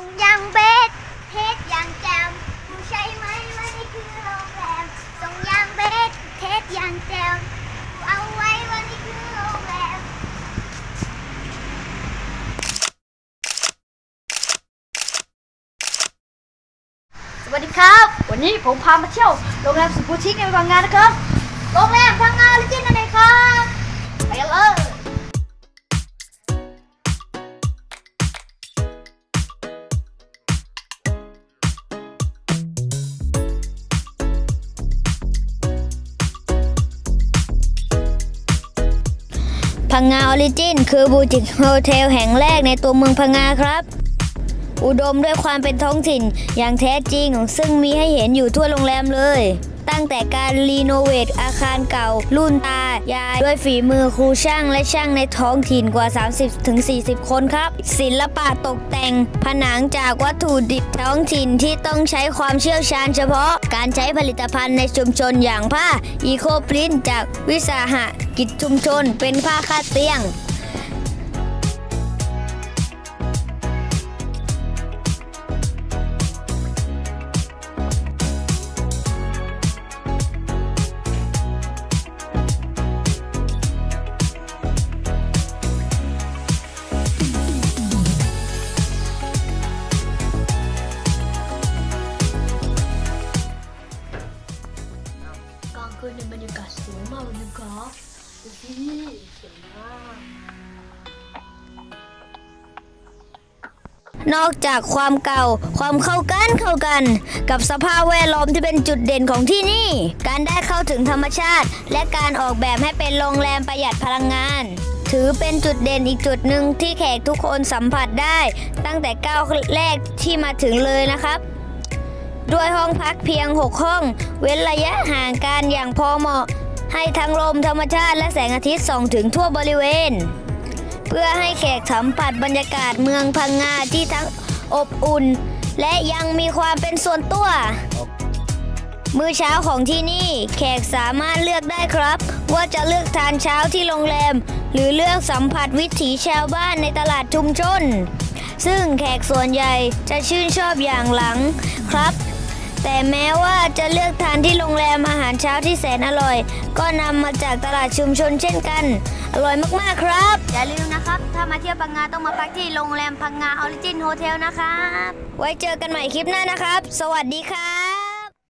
ส่งยังเบสเทสยังแจมรู้ใช่ไหมว่านี่คือโรงแรมส่งยังเบสเทสยังแจมเอาไว้ว่านี่คือโรงแรมสวัสดีครับ วันนี้ผมพามาเที่ยวโรงแรมสุขุชิคในบางงานนะครับ โรงแรมพังงาลิจินนั่นเองครับไปกันเลย พังงาออริจินคือบูติกโฮเทลแห่งแรกในตัวเมืองพังงาครับ อุดมด้วยความเป็นท้องถิ่นอย่างแท้จริงซึ่งมีให้เห็นอยู่ทั่วโรงแรมเลย ตั้งแต่การรีโนเวทอาคารเก่า รุ่นตายาย ด้วยฝีมือครูช่างและช่างในท้องถิ่นกว่า 30-40 คนครับ ศิลปะตกแต่ง ผนังจากวัตถุดิบท้องถิ่นที่ต้องใช้ความเชี่ยวชาญเฉพาะการใช้ผลิตภัณฑ์ในชุมชนอย่างผ้าอีโคพรินจากวิสาหกิจชุมชนเป็นผ้าคาดเตียงางคืนในบรรยากาศสวยมากเลยนะครับดูสิสวยมาก นอกจากความเก่าความเข้ากันเข้ากัน กับสภาพแวดล้อมที่เป็นจุดเด่นของที่นี่ การได้เข้าถึงธรรมชาติ และการออกแบบให้เป็นโรงแรมประหยัดพลังงาน ถือเป็นจุดเด่นอีกจุดหนึ่งที่แขกทุกคนสัมผัสได้ ตั้งแต่ก้าวแรกที่มาถึงเลยนะครับ ด้วยห้องพักเพียง 6 ห้อง เว้นระยะห่างกันอย่างพอเหมาะ ให้ทั้งลมธรรมชาติและแสงอาทิตย์ส่องถึงทั่วบริเวณ เพื่อให้แขกสัมผัสบรรยากาศเมืองพังงาที่ทั้งอบอุ่น และยังมีความเป็นส่วนตัว มื้อเช้าของที่นี่แขกสามารถเลือกได้ครับ ว่าจะเลือกทานเช้าที่โรงแรม หรือเลือกสัมผัสวิถีชาวบ้านในตลาดชุมชน ซึ่งแขกส่วนใหญ่จะชื่นชอบอย่างหลังครับ แต่แม้ว่าจะเลือกทานที่โรงแรมอาหารเช้าที่แสนอร่อย ก็นำมาจากตลาดชุมชนเช่นกัน อร่อยมากๆครับ อย่าลืมนะครับ ถ้ามาเที่ยวพังงาต้องมาพักที่โรงแรมพังงาออริจินโฮเทลนะครับ ไว้เจอกันใหม่คลิปหน้านะครับ สวัสดีครับ